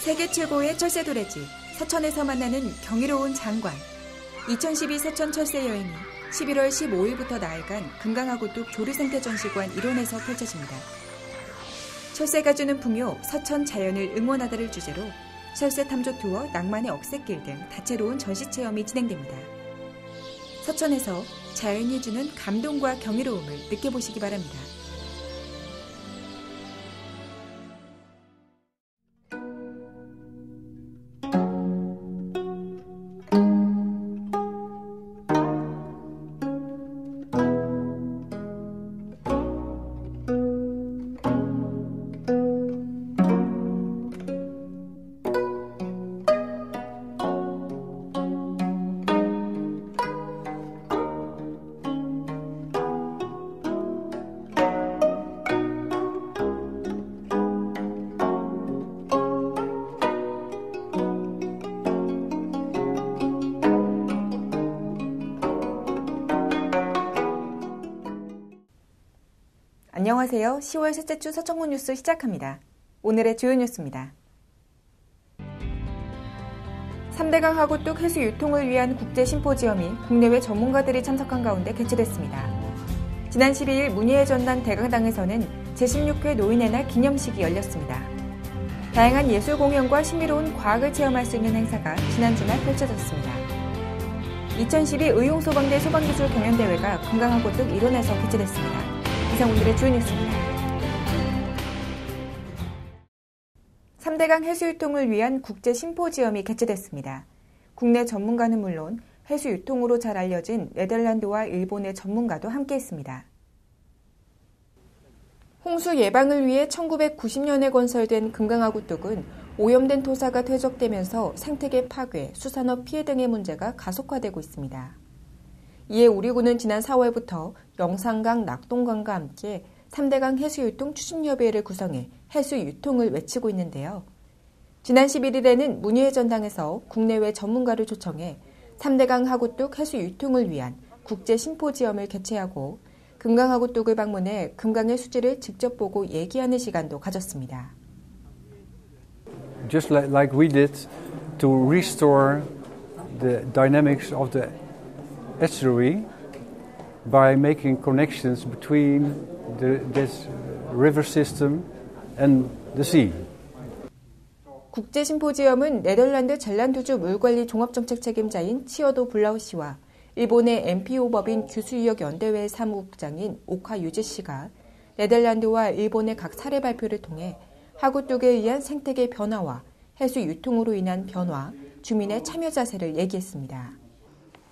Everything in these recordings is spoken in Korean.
세계 최고의 철새 도래지 서천에서 만나는 경이로운 장관. 2012 서천 철새 여행이 11월 15일부터 나흘간 금강하고뚝 조류생태 전시관 일원에서 펼쳐집니다. 철새가 주는 풍요 서천 자연을 응원하다를 주제로 철새 탐조 투어, 낭만의 억새길 등 다채로운 전시 체험이 진행됩니다. 서천에서 자연이 주는 감동과 경이로움을 느껴보시기 바랍니다. 안녕하세요. 10월 셋째 주 서청문 뉴스 시작합니다. 오늘의 주요 뉴스입니다. 3대 강 하고 뚝 해수 유통을 위한 국제 심포지엄이 국내외 전문가들이 참석한 가운데 개최됐습니다. 지난 12일 문예의 전당 대강당에서는 제16회 노인의 날 기념식이 열렸습니다. 다양한 예술 공연과 신비로운 과학을 체험할 수 있는 행사가 지난 주말 펼쳐졌습니다. 2012 의용소방대 소방기술 경연대회가 금강하고 뚝 일원에서 개최됐습니다. 이상 오늘의 주요 뉴스입니다. 3대강 해수유통을 위한 국제 심포지엄이 개최됐습니다. 국내 전문가는 물론 해수유통으로 잘 알려진 네덜란드와 일본의 전문가도 함께했습니다. 홍수 예방을 위해 1990년에 건설된 금강하구뚝은 오염된 토사가 퇴적되면서 생태계 파괴, 수산업 피해 등의 문제가 가속화되고 있습니다. 이에 우리군은 지난 4월부터 영산강 낙동강과 함께 3대강 해수유통 추진협의회를 구성해 해수유통을 외치고 있는데요. 지난 11일에는 문희회 전당에서 국내외 전문가를 초청해 3대강 하구뚝 해수유통을 위한 국제 심포지엄을 개최하고 금강하구뚝을 방문해 금강의 수질을 직접 보고 얘기하는 시간도 가졌습니다. Just like we did to restore the dynamics of the estuary by making connections between the, this river system and the sea. 국제 심포지엄은 네덜란드 젤란두주 물관리 종합정책 책임자인 치어도 블라우 씨와 일본의 NPO 법인 규수유역 연대회 사무국장인 오카 유지 씨가 네덜란드와 일본의 각 사례 발표를 통해 하구뚝에 의한 생태계 변화와 해수 유통으로 인한 변화, 주민의 참여 자세를 얘기했습니다.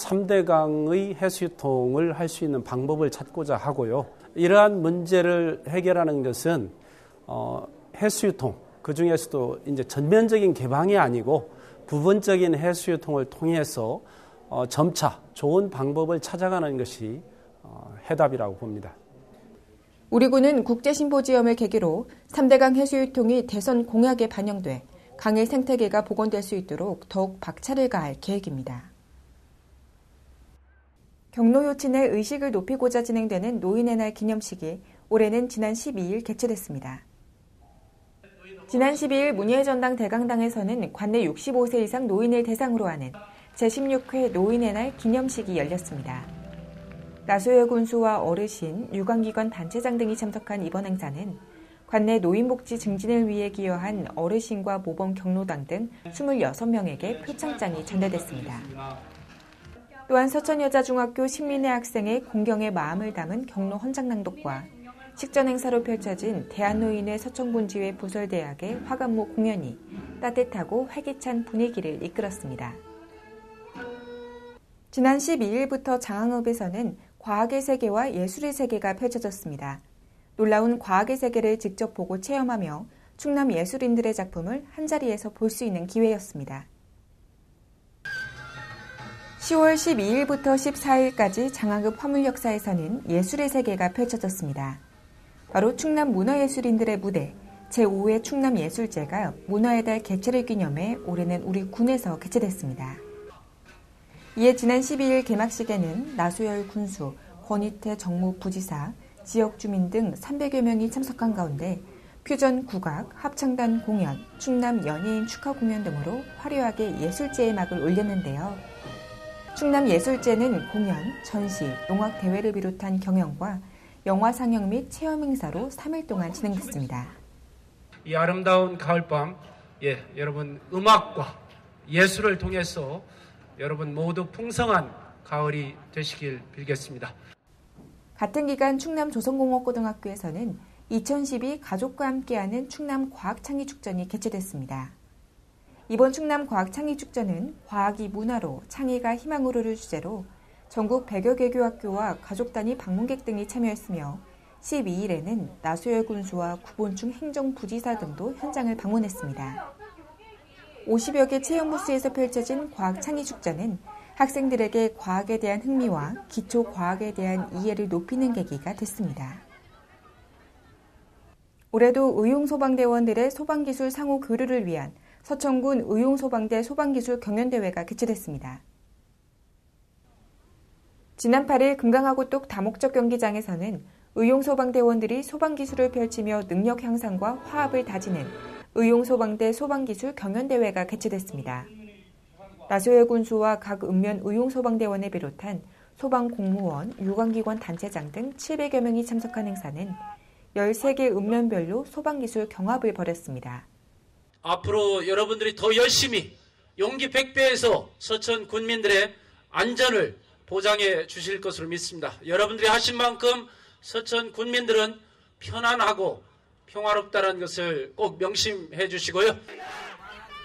3대강의 해수유통을 할 수 있는 방법을 찾고자 하고요. 이러한 문제를 해결하는 것은 어, 해수유통 그 중에서도 이제 전면적인 개방이 아니고 부분적인 해수유통을 통해서 어, 점차 좋은 방법을 찾아가는 것이 어, 해답이라고 봅니다. 우리 군은 국제심포지엄을 계기로 3대강 해수유통이 대선 공약에 반영돼 강의 생태계가 복원될 수 있도록 더욱 박차를 가할 계획입니다. 경로 효친의 의식을 높이고자 진행되는 노인의 날 기념식이 올해는 지난 12일 개최됐습니다. 지난 12일 문예 전당 대강당에서는 관내 65세 이상 노인을 대상으로 하는 제16회 노인의 날 기념식이 열렸습니다. 나소여 군수와 어르신, 유관기관 단체장 등이 참석한 이번 행사는 관내 노인복지 증진을 위해 기여한 어르신과 모범 경로당 등 26명에게 표창장이 전달됐습니다. 또한 서천여자중학교 신민회 학생의 공경의 마음을 담은 경로 헌장낭독과 식전 행사로 펼쳐진 대한노인회 서천군지회 부설대학의 화관모 공연이 따뜻하고 활기찬 분위기를 이끌었습니다. 지난 12일부터 장항읍에서는 과학의 세계와 예술의 세계가 펼쳐졌습니다. 놀라운 과학의 세계를 직접 보고 체험하며 충남 예술인들의 작품을 한자리에서 볼 수 있는 기회였습니다. 10월 12일부터 14일까지 장하급 화물역사에서는 예술의 세계가 펼쳐졌습니다. 바로 충남 문화예술인들의 무대 제5회 충남예술제가 문화의 달 개최를 기념해 올해는 우리 군에서 개최됐습니다. 이에 지난 12일 개막식에는 나수열 군수, 권희태 정무 부지사, 지역 주민 등 300여 명이 참석한 가운데 퓨전 국악, 합창단 공연, 충남 연예인 축하 공연 등으로 화려하게 예술제의 막을 올렸는데요. 충남 예술제는 공연, 전시, 농악 대회를 비롯한 경연과 영화 상영 및 체험 행사로 3일 동안 진행됐습니다. 이 아름다운 가을밤, 예, 여러분 음악과 예술을 통해서 여러분 모두 풍성한 가을이 되시길 빌겠습니다. 같은 기간 충남 조선공업고등학교에서는 2012 가족과 함께하는 충남 과학창의축전이 개최됐습니다. 이번 충남 과학 창의축전은 과학이 문화로 창의가 희망으로를 주제로 전국 100여 개 교학교와 가족 단위 방문객 등이 참여했으며 12일에는 나수열 군수와 구본충 행정부지사 등도 현장을 방문했습니다. 50여 개 체험 부스에서 펼쳐진 과학 창의축전은 학생들에게 과학에 대한 흥미와 기초 과학에 대한 이해를 높이는 계기가 됐습니다. 올해도 의용소방대원들의 소방기술 상호 교류를 위한 서천군 의용소방대 소방기술 경연대회가 개최됐습니다. 지난 8일 금강하고 똑 다목적 경기장에서는 의용소방대원들이 소방기술을 펼치며 능력 향상과 화합을 다지는 의용소방대 소방기술 경연대회가 개최됐습니다. 나소열 군수와 각 읍면 의용소방대원을 비롯한 소방공무원, 유관기관 단체장 등 700여 명이 참석한 행사는 13개 읍면별로 소방기술 경합을 벌였습니다. 앞으로 여러분들이 더 열심히 용기 100배에서 서천 군민들의 안전을 보장해 주실 것으로 믿습니다. 여러분들이 하신 만큼 서천 군민들은 편안하고 평화롭다는 것을 꼭 명심해 주시고요.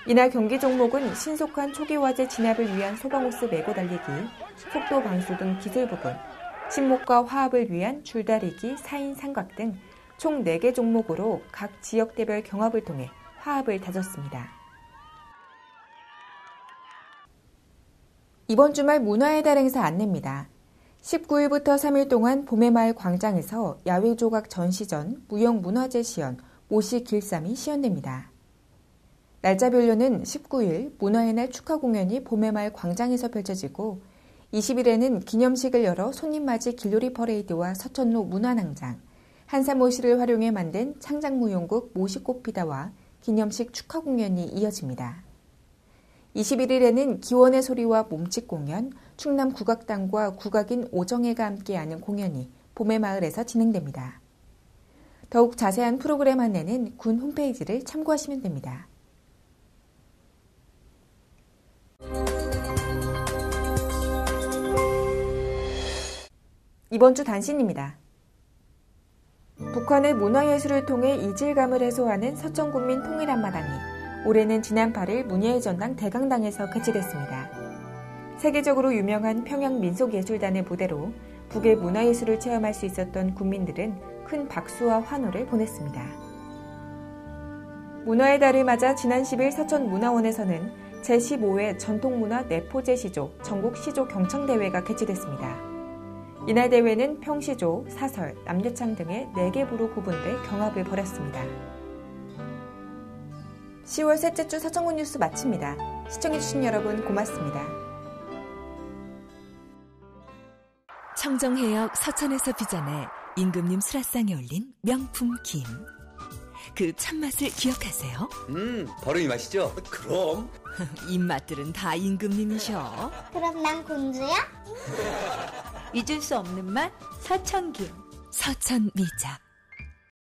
이날 경기 종목은 신속한 초기화재 진압을 위한 소방호스 메고 달리기, 속도 방수 등 기술 부분, 침묵과 화합을 위한 줄다리기, 4인 삼각 등 총 4개 종목으로 각 지역대별 경합을 통해 화합을 다졌습니다. 이번 주말 문화의 달 행사 안내입니다. 19일부터 3일 동안 봄의 마을 광장에서 야외 조각 전시전, 무형 문화재 시연, 모시 길쌈이 시연됩니다. 날짜별로는 19일 문화의 날 축하 공연이 봄의 마을 광장에서 펼쳐지고 20일에는 기념식을 열어 손님맞이 길놀이 퍼레이드와 서천로 문화낭장, 한사모시를 활용해 만든 창작무용국 모시꽃피다와 기념식 축하 공연이 이어집니다. 21일에는 기원의 소리와 몸짓 공연, 충남 국악당과 국악인 오정혜가 함께하는 공연이 봄의 마을에서 진행됩니다. 더욱 자세한 프로그램 안내는 군 홈페이지를 참고하시면 됩니다. 이번 주 단신입니다. 북한의 문화예술을 통해 이질감을 해소하는 서천국민 통일한마당이 올해는 지난 8일 문예의 전당 대강당에서 개최됐습니다. 세계적으로 유명한 평양 민속예술단의 무대로 북의 문화예술을 체험할 수 있었던 국민들은 큰 박수와 환호를 보냈습니다. 문화의 달을 맞아 지난 10일 서천문화원에서는 제15회 전통문화 내포제 시조 전국 시조 경청대회가 개최됐습니다. 이날 대회는 평시조, 사설, 남녀창 등의 4개 부로 구분돼 경합을 벌였습니다. 10월 셋째 주 서천군 뉴스 마칩니다. 시청해주신 여러분 고맙습니다. 청정해역 서천에서 빚어내 임금님 수라상에 올린 명품 김. 그 참맛을 기억하세요? 음, 바로 이 맛이죠? 그럼. 입맛들은 다 임금님이셔. 그럼 난 공주야? 잊을 수 없는 맛 서천김. 서천 미작.